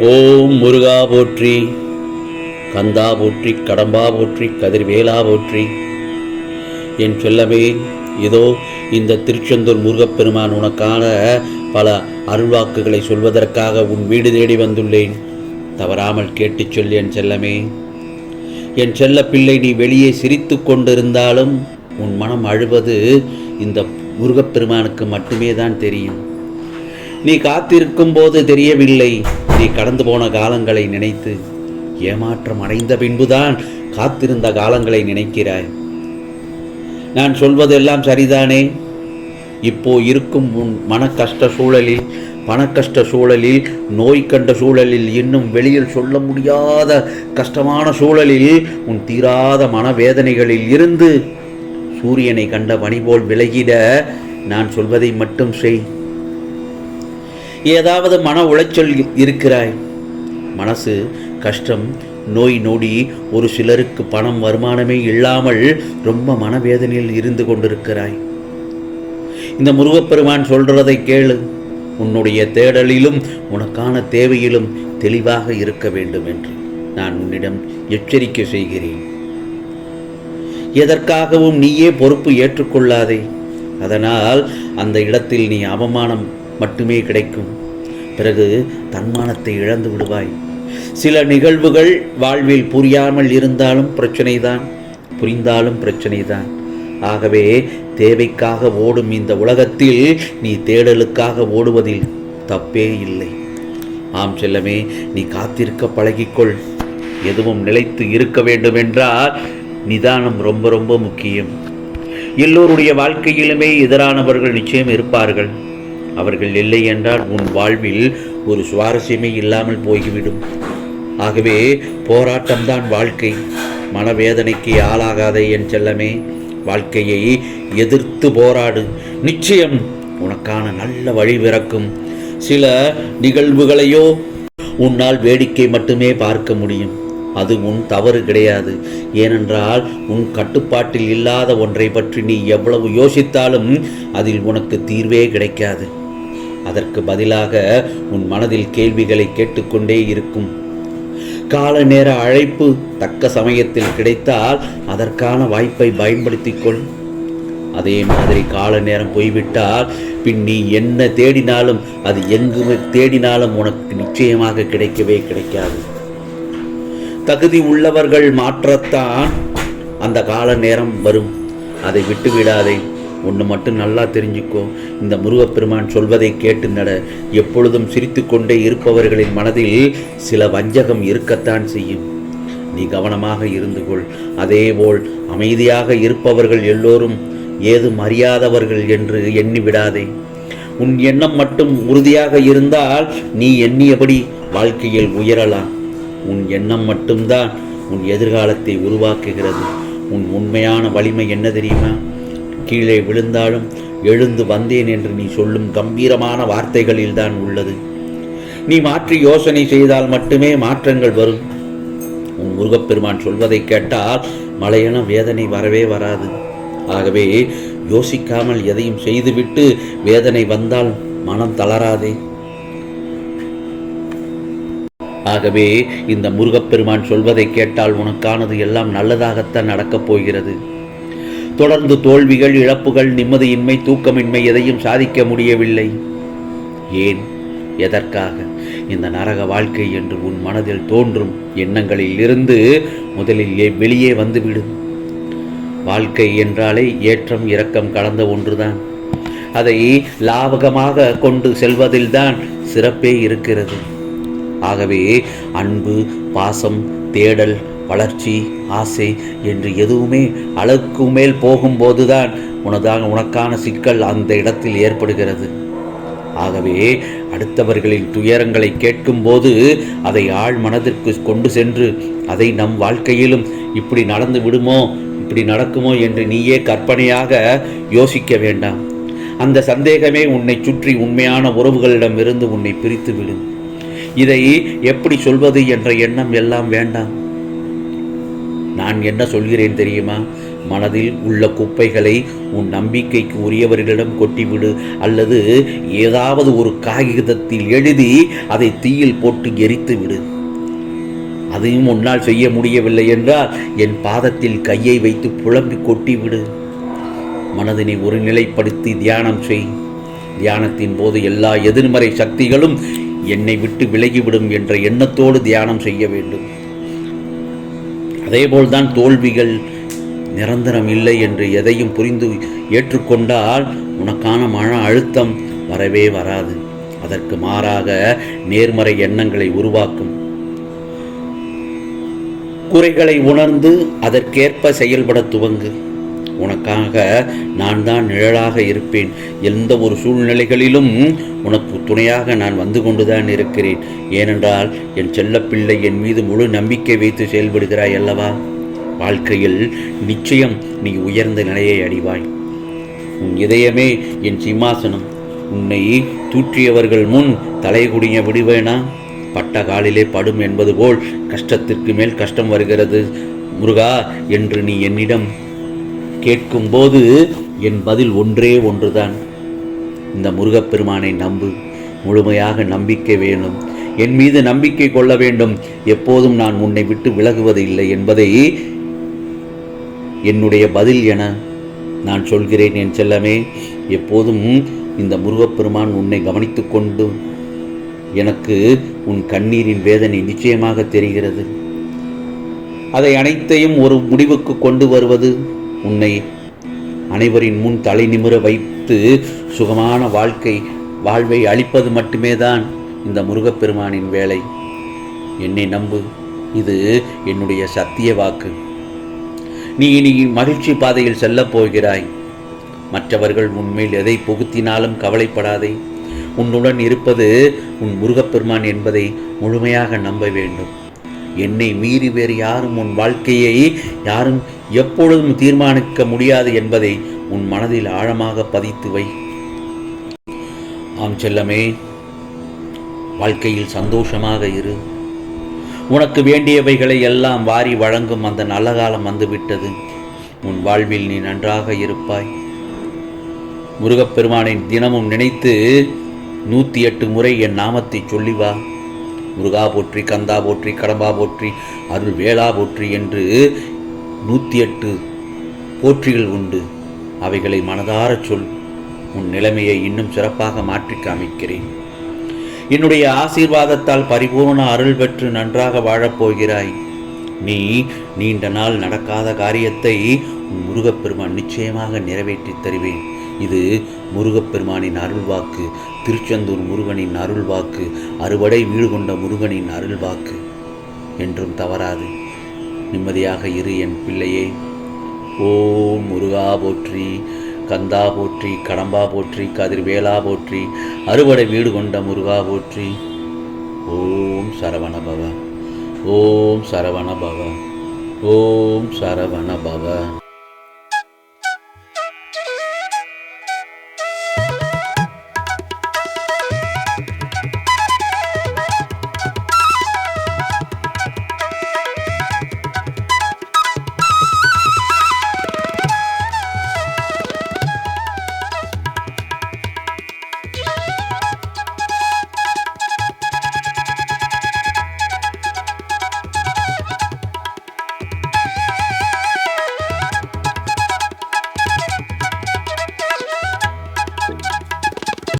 ஓம் முருகா போற்றி கந்தா போற்றி கடம்பா போற்றி கதிர்வேலா போற்றி. என் செல்லமே இதோ இந்த திருச்செந்தூர் முருகப்பெருமான் உனக்கான பல அருள்வாக்குகளை சொல்வதற்காக உன் வீடு தேடி வந்துள்ளேன். தவறாமல் கேட்டுச் சொல் என் செல்லமே. என் செல்ல பிள்ளை நீ வெளியே சிரித்து கொண்டிருந்தாலும் உன் மனம் அழுவது இந்த முருகப்பெருமானுக்கு மட்டுமே தான் தெரியும். நீ காத்திருக்கும் போது தெரியவில்லை. நீ கடந்து போன காலங்களை நினைத்து ஏமாற்றம் அடைந்த பின்புதான் காத்திருந்த காலங்களை நினைக்கிறாய். நான் சொல்வதெல்லாம் சரிதானே? இப்போ இருக்கும் உன் மன கஷ்ட சூழலில் பணக்கஷ்ட சூழலில் நோய் கண்ட சூழலில் இன்னும் வெளியில் சொல்ல முடியாத கஷ்டமான சூழலில் உன் தீராத மனவேதனைகளில் இருந்து சூரியனை கண்ட பணி போல் விலகிட நான் சொல்வதை மட்டும் செய். ஏதாவது மன உளைச்சல் இருக்கிறாய்? மனசு கஷ்டம் நோய் நொடி ஒரு சிலருக்கு பணம் வருமானமே இல்லாமல் ரொம்ப மனவேதனையில் இருந்து கொண்டிருக்கிறாய். இந்த முருகப்பெருமான் சொல்றதை கேளு. உன்னுடைய தேடலிலும் உனக்கான தேவையிலும் தெளிவாக இருக்க வேண்டும் என்று நான் உன்னிடம் எச்சரிக்கை செய்கிறேன். எதற்காகவும் நீயே பொறுப்பு ஏற்றுக்கொள்ளாதே. அதனால் அந்த இடத்தில் நீ அவமானம் மட்டுமே கிடைக்கும். பிறகு தன்மானத்தை இழந்து விடுவாய். சில நிகழ்வுகள் வாழ்வில் புரியாமல் இருந்தாலும் பிரச்சனைதான் புரிந்தாலும் பிரச்சனைதான். ஆகவே தேவைக்காக ஓடும் இந்த உலகத்தில் நீ தேடலுக்காக ஓடுவதில் தப்பே இல்லை. ஆம் செல்லமே நீ காத்திருக்க பழகிக்கொள். எதுவும் நிலைத்து இருக்க வேண்டுமென்றால் நிதானம் ரொம்ப ரொம்ப முக்கியம். எல்லோருடைய வாழ்க்கையிலுமே எதிரானவர்கள் நிச்சயம் இருப்பார்கள். அவர்கள் இல்லை என்றால் உன் வாழ்வில் ஒரு சுவாரஸ்யமே இல்லாமல் போய்விடும். ஆகவே போராட்டம்தான் வாழ்க்கை. மனவேதனைக்கு ஆளாகாதே என் செல்லமே. வாழ்க்கையை எதிர்த்து போராடு. நிச்சயம் உனக்கான நல்ல வழி பிறக்கும். சில நிகழ்வுகளையோ உன்னால் வேடிக்கை மட்டுமே பார்க்க முடியும். அது உன் தவறு கிடையாது. ஏனென்றால் உன் கட்டுப்பாட்டில் இல்லாத ஒன்றை பற்றி நீ எவ்வளவு யோசித்தாலும் அதில் உனக்கு தீர்வே கிடைக்காது. அதற்கு பதிலாக உன் மனதில் கேள்விகளை கேட்டுக்கொண்டே இருக்கும். கால நேர அழைப்பு தக்க சமயத்தில் கிடைத்தால் அதற்கான வாய்ப்பை பயன்படுத்திக் கொள் அதே மாதிரி கால நேரம் போய்விட்டால் பின் நீ என்ன தேடினாலும் அது எங்கு தேடினாலும் உனக்கு நிச்சயமாக கிடைக்கவே கிடைக்காது. தகுதி உள்ளவர்கள் மாற்றத்தான் அந்த கால நேரம் வரும். அதை விட்டு விடாதே ஒன்று மட்டும் நல்லா தெரிஞ்சுக்கோ. இந்த முருகப்பெருமான் சொல்வதை கேட்டு நட. எப்பொழுதும் சிரித்துக்கொண்டே இருப்பவர்களின் மனதில் சில வஞ்சகம் இருக்கத்தான் செய்யும். நீ கவனமாக இருந்து கொள். அதேபோல் அமைதியாக இருப்பவர்கள் எல்லோரும் ஏதும் அறியாதவர்கள் என்று எண்ணி விடாதே. உன் எண்ணம் மட்டும் உறுதியாக இருந்தால் நீ எண்ணியபடி வாழ்க்கையில் உயரலாம். உன் எண்ணம் மட்டும்தான் உன் எதிர்காலத்தை உருவாக்குகிறது. உன் உண்மையான வலிமை என்ன தெரியுமா? கீழே விழுந்தாலும் எழுந்து வந்தேன் என்று நீ சொல்லும் கம்பீரமான வார்த்தைகளில்தான் உள்ளது. நீ மாற்றி யோசனை செய்தால் மட்டுமே மாற்றங்கள் வரும். உன் முருகப்பெருமான் சொல்வதை கேட்டால் மலையென வேதனை வரவே வராது. ஆகவே யோசிக்காமல் எதையும் செய்துவிட்டு வேதனை வந்தால் மனம் தளராதே. ஆகவே இந்த முருகப்பெருமான் சொல்வதை கேட்டால் உனக்கானது எல்லாம் நல்லதாகத்தான் நடக்கப் போகிறது. தொடர்ந்து தோல்விகள் இழப்புகள் நிம்மதியின்மை தூக்கமின்மை எதையும் சாதிக்க முடியவில்லை. ஏன்? எதற்காக? இந்த நரக வாழ்க்கை என்று உன் மனதில் தோன்றும் எண்ணங்களில் இருந்து முதலில் வெளியே வந்துவிடும். வாழ்க்கை என்றாலே ஏற்றம் இரக்கம் கலந்த ஒன்றுதான். அதை லாவகமாக கொண்டு செல்வதில்தான் சிறப்பே இருக்கிறது. ஆகவே அன்பு பாசம் தேடல் வளர்ச்சி ஆசை என்று எதுவுமே அளவுக்கு மேல் போகும்போதுதான் உனதாக உனக்கான சிக்கல் அந்த இடத்தில் ஏற்படுகிறது. ஆகவே அடுத்தவர்களின் துயரங்களை கேட்கும்போது அதை ஆழ் மனதிற்கு கொண்டு சென்று அதை நம் வாழ்க்கையிலும் இப்படி நடந்து விடுமோ இப்படி நடக்குமோ என்று நீயே கற்பனையாக யோசிக்க வேண்டாம். அந்த சந்தேகமே உன்னை சுற்றி உண்மையான உறவுகளிடமிருந்து உன்னை பிரித்துவிடும். இதை எப்படி சொல்வது என்ற எண்ணம் எல்லாம் வேண்டாம். நான் என்ன சொல்கிறேன் தெரியுமா? மனதில் உள்ள குப்பைகளை உன் நம்பிக்கைக்கு உரியவர்களிடம் கொட்டிவிடு. அல்லது ஏதாவது ஒரு காகிதத்தில் எழுதி அதை தீயில் போட்டு எரித்து விடு அதையும் உன்னால் செய்ய முடியவில்லை என்றால் என் பாதத்தில் கையை வைத்து புலம்பி கொட்டிவிடு. மனதினை ஒருநிலைப்படுத்தி தியானம் செய். தியானத்தின் போது எல்லா எதிர்மறை சக்திகளும் என்னை விட்டு விலகிவிடும் என்ற எண்ணத்தோடு தியானம் செய்ய வேண்டும். அதேபோல்தான் தோல்விகள் நிரந்தரம் இல்லை என்று எதையும் புரிந்து ஏற்றுக்கொண்டால் உனக்கான மன அழுத்தம் வரவே வராது. அதற்கு மாறாக நேர்மறை எண்ணங்களை உருவாக்கும். குறைகளை உணர்ந்து அதற்கேற்ப செயல்பட துவங்கு. உனக்காக நான் தான் நிழலாக இருப்பேன். எந்த ஒரு சூழ்நிலைகளிலும் உனக்கு துணையாக நான் வந்து கொண்டுதான் இருக்கிறேன். ஏனென்றால் என் செல்லப்பிள்ளை என் மீது முழு நம்பிக்கை வைத்து செயல்படுகிறாய் அல்லவா? வாழ்க்கையில் நிச்சயம் நீ உயர்ந்த நிலையை அடைவாய். உன் இதயமே என் சிம்மாசனம். உன்னை தூற்றியவர்கள் முன் தலைகுடிய விடுவேனா? பட்ட காலிலே படும் என்பது போல் கஷ்டத்திற்கு மேல் கஷ்டம் வருகிறது. முருகா என்று நீ என்னிடம் கேட்கும்போது என் பதில் ஒன்றே ஒன்றுதான். இந்த முருகப்பெருமானை நம்பு முழுமையாக நம்பிக்கை வேணும். என் மீது நம்பிக்கை கொள்ள வேண்டும். எப்போதும் நான் உன்னை விட்டு விலகுவது இல்லை என்பதை என்னுடைய பதில் என நான் சொல்கிறேன் என் செல்லமே. எப்போதும் இந்த முருகப்பெருமான் உன்னை கவனித்து கொண்டு எனக்கு உன் கண்ணீரின் வேதனை நிச்சயமாக தெரிகிறது. அதை அனைத்தையும் ஒரு முடிவுக்கு கொண்டு வருவது உன்னை அனைவரின் முன் தலை நிமிர வைத்து சுகமான வாழ்க்கை வாழ்வை அளிப்பது மட்டுமே தான் இந்த முருகப்பெருமானின் வேலை. என்னை நம்பு இது என்னுடைய சத்திய வாக்கு. நீ இனி மகிழ்ச்சி பாதையில் செல்லப் போகிறாய். மற்றவர்கள் உன்மேல் எதை புகுத்தினாலும் கவலைப்படாதே. உன்னுடன் இருப்பது உன் முருகப்பெருமான் என்பதை முழுமையாக நம்ப வேண்டும். என்னை மீறி வேறு யாரும் உன் வாழ்க்கையை யாரும் எப்பொழுதும் தீர்மானிக்க முடியாது என்பதை உன் மனதில் ஆழமாக பதித்து வை. ஆம் செல்லமே வாழ்க்கையில் சந்தோஷமாக இரு. உனக்கு வேண்டியவைகளை எல்லாம் வாரி வழங்கும் அந்த நல்ல காலம் வந்துவிட்டது. உன் வாழ்வில் நீ நன்றாக இருப்பாய். முருகப்பெருமானை தினமும் நினைத்து நூற்றி எட்டு முறை என் நாமத்தை சொல்லி வா. முருகா போற்றி கந்தா போற்றி கடம்பா போற்றி அருள் வேளா போற்றி என்று நூற்றி எட்டு போற்றிகள் உண்டு. அவைகளை மனதாரச் சொல் உன் நிலைமையை இன்னும் சிறப்பாக மாற்றி காமிக்கிறேன். என்னுடைய ஆசீர்வாதத்தால் பரிபூர்ண அருள் பெற்று நன்றாக வாழப்போகிறாய் நீ நீண்ட நாள் நடக்காத காரியத்தை உன் முருகப்பெருமான் நிச்சயமாக நிறைவேற்றித் தருவேன். இது முருகப்பெருமானின் அருள்வாக்கு. திருச்செந்தூர் முருகனின் அருள்வாக்கு. அறுவடை வீடு கொண்ட முருகனின் அருள்வாக்கு. என்றும் தவறாது. நிம்மதியாக இரு என் பிள்ளையே. ஓம் முருகா போற்றி கந்தா போற்றி கடம்பா போற்றி கதிர்வேலா போற்றி அறுவடை வீடு கொண்ட முருகா போற்றி. ஓம் சரவண பவ. ஓம் சரவண பவ. ஓம் சரவண பவ.